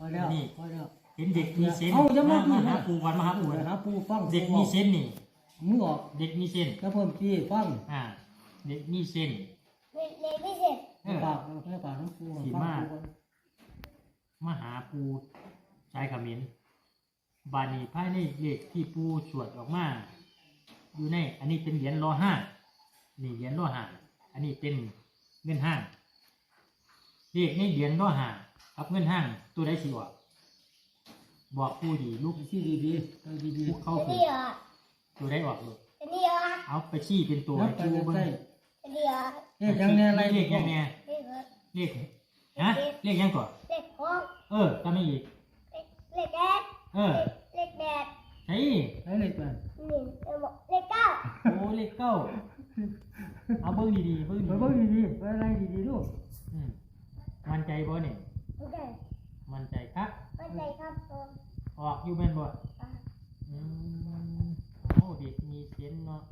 พอแล้วนี่ พอแล้วเห็นเด็กมีเซนส์เอาจะมามาพูดหานะปูก่อนมาหาปูปูก่อนหาปูฟังเด็กมีเซนส์นี่ มือออกเด็กมีเซนส์แล้วเพิ่มที่ฟังอ่า เด็กมีเซนส์ เล็กเล็กไม่เสร็จเออปากแค่ปากน้ำปูสีฟังมาก ปูก่อนมาหาปูชายขมิ้นบานีภายในเลขที่ปูสวดออกมาอยู่ใน อันนี้เป็นเหรียญรอห้านี่เหรียญรอห้าอันนี้เป็นเงินห้างเลขในเหรียญรอห้า กับเงินห้างตัวใดสิวะบอกปูดีลูกที่ดีๆเอาดีปูเข้าจะคือดีเหรอตัวได้ออกลูกจะดีเหรอเอาไปชี้เป็นตัวๆแล้วให้ไปปูใกเบิ่งล้จะดีเหรอๆเอ๊ะยังแน่อะไรเลขยังแน่เล็กเหรอเลขฮะเลขยังก่อนเล็กหกเออจำไม่อีกเล็กเล็กแดดเออเล็กแดดใช่ไอ้เล็กไปหนึ่งเออบอกเล็กเก้าโอ้เลขเก้าเอาเบิ้งดีๆเบิ้งไปดีเบิ่งดีๆไปอะไรดีๆลูกๆอืมมันใจบ่เนี่ย โอเคมันใจครับมั่นใจครับผมออกอยู่แม่นบ่อะอืมโอ้เด็กมีเซนส์เนาะ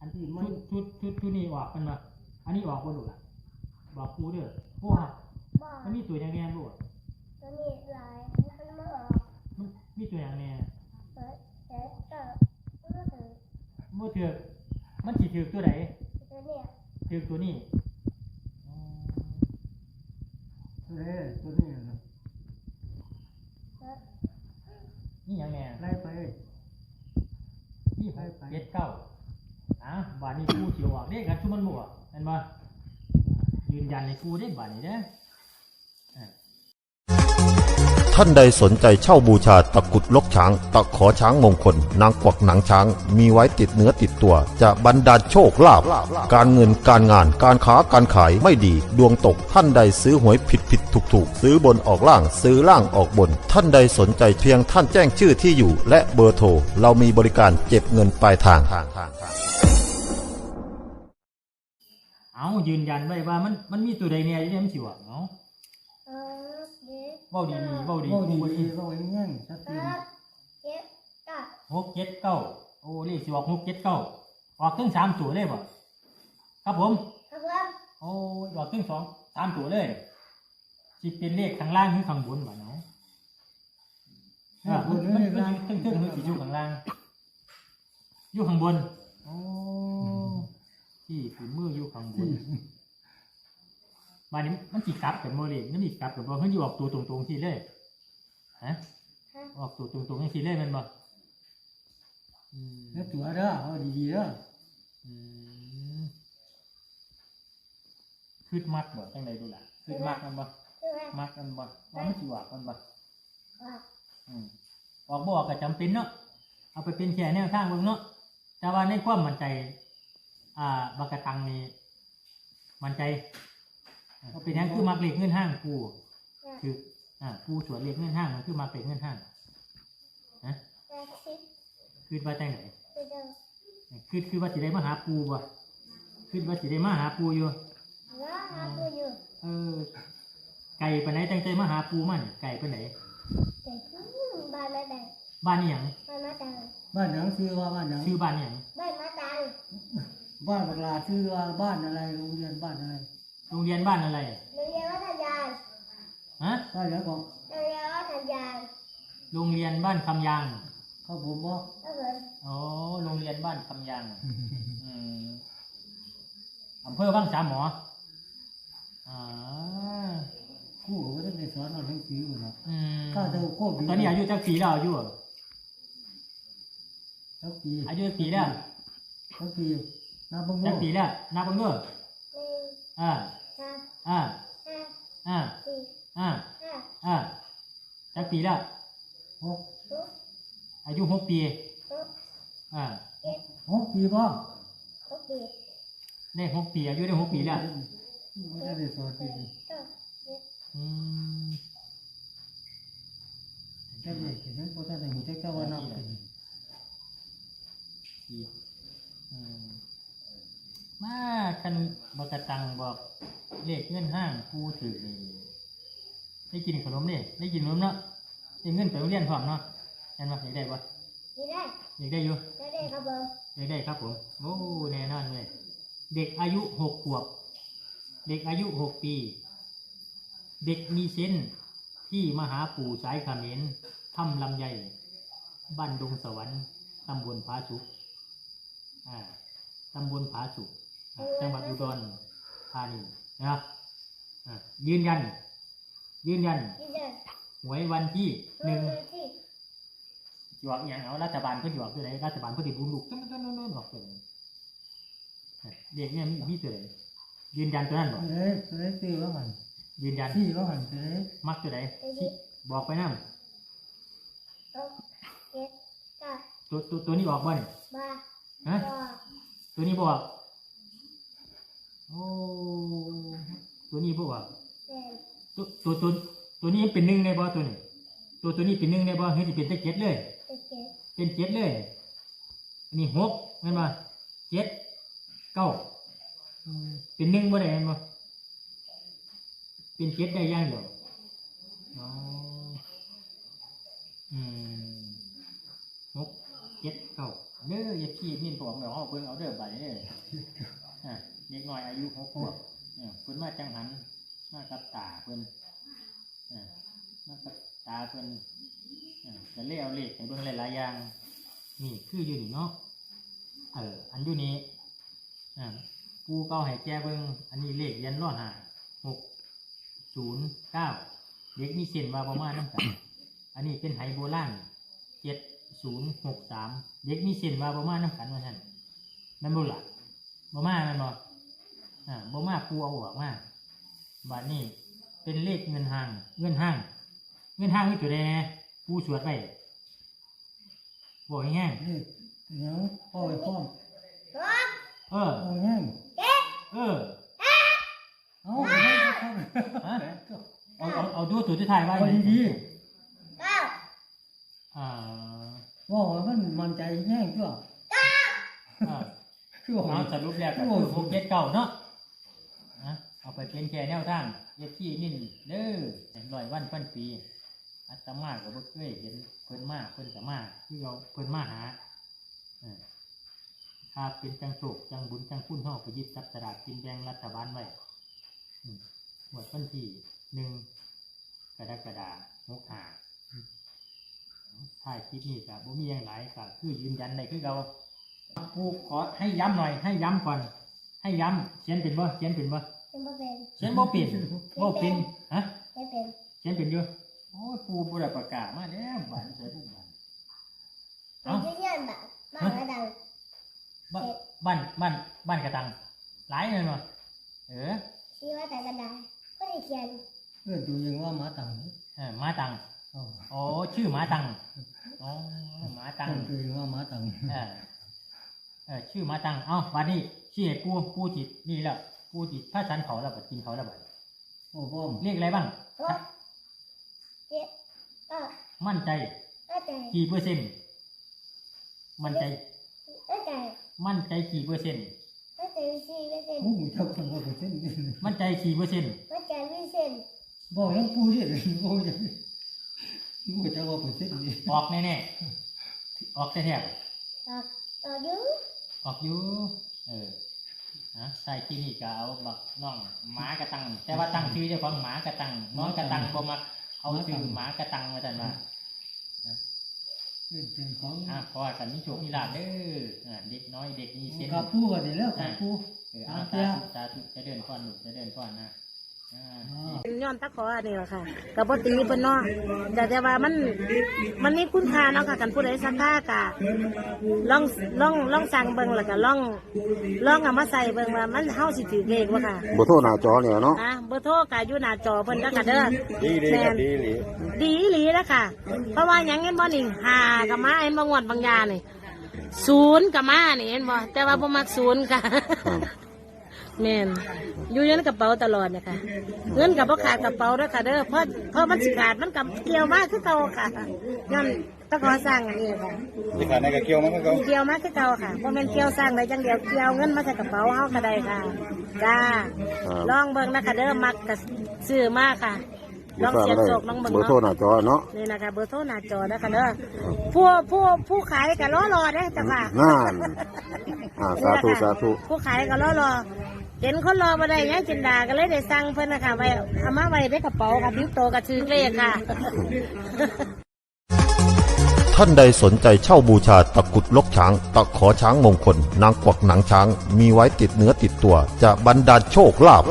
อันชุดชุดชุดชุดนี้ออกกันบ่อันนี้ออกบ่ลูกล่ะ บอกครูเด้อโอ้ฮะบอกมันมีตัวอย่างแน่ลูกตัวนี้หลายมันไม่ออกมันมีตัวอย่างแน่เปิดเปิดก็ไม่ถึงบ่ถือกมันสิถือกตัวใดตัวเนี้ยถือกตัวนี้อืม ตัวนี้ตัวนี้นะเปิดนี่หยังแน่ไล่ไปนี่หกเจ็ดเก้าอะบาทนี้กูเสียวออกเด้กันชุมันมั่วเห็นบ่ยืนยันในกูได้บาทนี้เด้ออะ ท่านใดสนใจเช่าบูชาตะกรุดลกช้าง ตะขอช้างมงคล นางกวักหนังช้าง มีไว้ติดเนื้อติดตัว จะบรรดาลโชคลาภการเงินการงานการค้าการขายไม่ดีดวงตกท่านใดซื้อหวยผิดผิดถูกถูกซื้อบนออกล่างซื้อล่างออกบน ท่านใดสนใจเพียงท่านแจ้งชื่อที่อยู่ และเบอร์โทรเรามีบริการเก็บเงินปลายทาง เอายืนยันไว้ว่ามันมันมีตัวใดเนี่ยที่มันสิวะเอาเออ เด็กเว้าดีๆเว้าดีเว้ากูบ่ดีดีๆเว้าแง่งๆชัดเจเปินดเจ็ดเก้าหกเจ็ดเก้าโอ้เลขสิออกหกเจ็ดเก้าออกถึงสามตัวเลยบ่ครับผมครับผมโอ้ยออกถึงสองสามตัวเลยสิเป็นเลขข้างล่างหรือข้างบนบ่เนาะอะมันมันมันอยู่เทึ่งๆหรือสิอยู่ข้างล่างอยู่ข้างบนโอ้ที่ฝีมืออยู่ข้างบน มานี้มันสิกลับกันบ่เลยมันสิกลับกันบ่เพิ่นอยู่ออกตัวตรงๆสิเลยฮะฮะออกตัวตรงๆจังสิเลยแม่นบ่อืมแล้วตัวเด้อเอาดีๆเด้ออืมคืดมักบ่จังไดดูล่ะคืดมักมันบ่ใช่ไหมมักมันบ่ว่ามันสิว่ามันบ่ว่าอืมออกบ่ออกก็จำเป็นเนาะเอาไปเป็นแค่แนวทางเบิ่งเนาะแต่ว่าในความมั่นใจ อ่าบักกะตังนี่มั่นใจ อ่าเป็นหยังคือมักเลขเงินห้างกูว่าคือ อ่ากูสวดเลขเงินห้างมันคือมักเลขเงินห้างฮะแปดสิบคือว่าจังไดคือเดิมคือคือว่าสิได้มาหาปูบ่คือว่าสิได้มาหาปูอยู่แล้วหาตัวอยู่เออ ไก่ไปไหนตั้งใจมาหาปูมันไก่ไปไหนแต่ที่บ้านมาดังบ้านนี่หยังบ้านมาดังบ้านหนังชื่อว่าบ้านหนังชื่อบ้านนี่หยังบ้านมาดังบ้านบักลาชื่อว่าบ้านอะไรโรงเรียนบ้านอะไรโรงเรียนบ้านอะไร โรงเรียนวัฒนยานฮะบ้านแล้วก็โรงเรียนวัฒนยานโรงเรียนบ้านคำยาง เข้าผมบ่ครับผมอ๋อ โรงเรียนบ้านคำยาง อืมอำเภอบ้างสามหมอ อ่าครู่ก็ได้สอนเอาหนังสืออยู่เนาะอืมข้าเจอโควิดตอนนี้อายุจักปีแล้วอายุสักปีอายุจักปีแล้วสักปีน้าบังโมจักปีแล้วนับเบิ่งเด้อหนึ่งอ่าสาม อ่าอ่าอ่าอ่าจักปีแล้วหกอายุหกปีอ่าหกปีบ่หกสี่ได้หกปีอายุได้หกปีแล้วไม่ได้สอนปีอืมแค่นี้เห็นไหมพ่อท่านได้หูจักเจ้าว่านับเป็นปีอืม มาคันบกระตังบอกเลขเงินห้างกูถือนี่ได้กินขนมเนี่ยได้กินขนมเนาะได้เงินไปโรงเรียนพร้อมเนาะเห็นปะอยากได้ปะนี่ได้อยากได้อยู่ได้ได้ครับผมอยากได้ครับผมโอ้แน่นอนเลยเด็กอายุหกขวบ เด็กอายุหกปี เด็กมีเส้นที่มหาปู่สายเขมรถ้ำลำไยบ้านดงสวรรค์ตำบลผาสุกอ่าตำบลผาสุกอ่า จังหวัดอุดรธานีนะครับอ่ายืนยัน ยืนยันนี่เด้อหวยวันที่หนึ่งที่หยอกอย่างเอารัฐบาลเพื่อหยอกตัวไหนรัฐบาลเพื่อติบุญลูกจังจังจังจังหยอกตัวไหนเด็กเนี่ยมีมีตัวไหนยืนยันตัวนั้นบ่ตัวเลยตัวเลยซื้อว่าหันยืนยันที่ว่าหันตัวเลยมักตัวไหนสิบอกไปนั่หกเจ็ดเก้าตัวตัวตัวนี้บอกบ่เนี่ยบาฮะบอตัวนี้บอก โอ้ตัวนี้บอกเจ็ดตัวตัวตัวตัวนี้เป็นหนึ่งในบ่ตัวนี้ ตัวตัวนี้เป็นหนึ่งในบ่เฮ้ยจะเป็นตะเจ็ดเลยเจ็ดเจ็ดเป็นเจ็ดเลยอันนี้หกเห็นบ่เจ็ดเก้าอืมเป็นหนึ่งบ่ได้เห็นบ่เป็นเจ็ดได้อย่างเดียวอ๋ออืมหกเจ็ดเก้าเด้ออย่าขี้มินผมเดี๋ยวเอาเพิ่งเอาเด้อบัดนี้เด้ออะ เด็กน้อยอายุหกขวบเนี่ยเพิ่นมาจังหันมากับตาเพิ่นอะมากับตาเพิ่นอ่าจะเล่เอาเลขให้เบิ่งหลายๆอย่างนี่คืออยู่นี่เนาะเอออันอยู่นี้อ่าปูเก้าให้แก้เบิ่งอันนี้เลขยันรอดหาหกศูนย์เก้าเด็กมีเส้นว่าประมาณน้ำกันอันนี้เป็นไหโบราณเจ็ดศูนย์หกสามเด็กมีเส้นว่าประมาณน้ำกันว่าท่านนั่นบุหล่ะบ่มาแมันบ่ อ่าบ่มาปูเอาออกมาบัดนี้เป็นเลขเงินห้าง เงินห้าง เงินห้างนี่จุดใดแน่ปูสวดไปบอกแห้งนี่เดี๋ยวพ่อไปพ่อมหกๆเออ เอาแห้งเจ็ดเออ เอาไปให้พ่อมฮะ เอาเอาเอาดูตัวที่ถ่ายไว้เอาดีเก้าอ่าๆว่าว่ามันมันใจแห้งตัวอ่าคือว่า เอาสรุปแล้วก็คือหกเจ็ดเก้าเนาะอะ เอาไปเป็นแค่แนวทางเย็บที่นิ่นเด้อร้อยวันพันปี อัตมาก็บ่เคยเห็นเพิ่นมากเพิ่นก็มาคือเราเพิ่นมาหาเออถ้าเป็นจังโศกจังบุญจังคุณเฮาไปยิบทรัพย์สลากกินแบงรัฐบาลไว้หมวดวันที่หนึ่งกรกฎาคมหกหาถ่ายคลิปนี้กับบ่มีอย่างไรก็คือยืนยันได้คือเราผู้ขอให้ย้ำหน่อย ให้ย้ำก่อน ให้ย้ำเขียนเป็นบ่เขียนเป็นบ่ เป็นบ่เป็นเขียนบ่เป็นบ่เป็นฮะไม่เป็นเขียนเป็นอยู่โอ้ยปูบ่ได้ประกาศมาแล้วบ้านใส่ผู้บ้านเป็นที่เงินแบบบ้านระดังบ้านบ้านบ้านบ้านกระตังหลายเลยบ่เออชี้ว่าแต่กระดาษก็ได้เขียนเพื่อนดูยังว่าหมาตังค์เออหมาตังเอาอ๋อชื่อหมาตังอ๋อหมาตังเพื่อนดูยังว่าหมาตังค์เออเออชื่อมาตังเอ้าบัดนี้ชื่อให้ปูปูจิตนี่แหละ ปูจิตพระสันเขาแล้วบัดกินเขาแล้วบัดโอ้พ่อมเรียกอะไรบ้างหกเจ็ดเก้ามั่นใจเข้าใจกี่เปอร์เซ็นต์มั่นใจ เข้าใจมั่นใจกี่เปอร์เซ็นต์เข้าใจวิธีไม่เป็นโอ้โหเจ้าคนว่าเป็นเส้นนี่มั่นใจกี่เปอร์เซ็นต์เข้าใจวิเส้นบอกยังปูดิโอ้ยรู้ว่าเจ้าว่าเป็นเส้นนี่ออกแน่ๆออกแท้ต่อต่อยุๆออกอยู่เออ นะใส่ที่นี่ก็เอาบักน้องหมากระตัง แต่ว่าตั้งชื่อเจ้าของหมากระตังน้องกระตังบ่มักเอาชื่อหมากระตังมาจันว่าเพื่อนเป็นของอะพอกันมีโชคมีลาภเด้ออะเด็กน้อยเด็กมีเส้นกับปูกันนี่แล้วกับปูเอออาสาธุสาธุจะเดินก่อนลูกจะเดินก่อนนะอ่าเป็น ย้อนตะขออันนี้แหละค่ะกับปตีเพิ่นเนาะแต่แต่ว่ามันมันมีคุณค่าเนาะค่ะกันผู้ใดสักค่ากะลองลองลองสั่งเบิ่งแล้วก็ลองลองเอามาใส่เบิ่งว่ามันเฮาสิถือเลขบ่ค่ะบ่โทษหน้าจอเนี่ยเนาะอะเบอร์โทรก็อยู่หน้าจอเพิ่นแล้วก็เด้อดีดีแม่ครับนดีดีดีอีหลีแล้วค่ะ เพราะว่าหยังเห็นบ่นี่หากับมาเห็นบ่งวดบางยานี่ศูนย์กับมานี่เห็นบ่แต่ว่าบ่มักศูนย์ค่ะ แม่นอยู่ในกระเป๋าตลอดนะคะเงินกับพ่ขาดกระเป๋าด้วยค่ะเด้อเพราะเพราะมันสิขาดมันกับเกี่ยวมากคือเก่าค่ะย้อนตะขอสร้างอันนี้ค่ะที่ขาดในกระเกี่ยวมันก็เขาเกี่ยวมากคือเก่าค่ะเพราะมันเกี่ยวสร้างได้จังเดียวเกี่ยวเงินมาใส่กระเป๋าเฮาก็ได้ค่ะจ้าลองเบิ่งนะคะเด้อมักกับซื้อมากค่ะลองเสียบโศกลองเบิ่งบ่โทษหเนาะน้าจอเนาะนี่นะคะเบอร์โทรหน้าจอนะคะเด้อผู้ผู้ผู้ขายก็รอรอเด้อจ้ะค่ะนั่นอ่าสาธุสาธุผู้ขายก็รอรอ เห็นคนรอมาได้ยังจินดาก็เลยได้สั่งเพิ่นนะคะไว้เอามาไว้ในกระเป๋าค่ะบิ้วโตกระชื่อเลขค่ะ ท่านใดสนใจเช่าบูชาตะกรุดลกช้าง ตะขอช้างมงคล นางกวักหนังช้าง มีไว้ติดเนื้อติดตัว จะบรรดาลโชคลาภ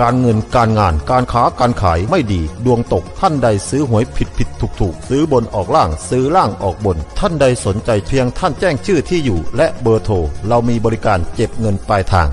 การเงินการงานการค้าการขายไม่ดี ดวงตกท่านใดซื้อหวยผิดผิดถูกถูกซื้อบนออกล่างซื้อล่างออกบน ท่านใดสนใจเพียงท่านแจ้งชื่อที่อยู่ และเบอร์โทรเรามีบริการเก็บเงินปลายทาง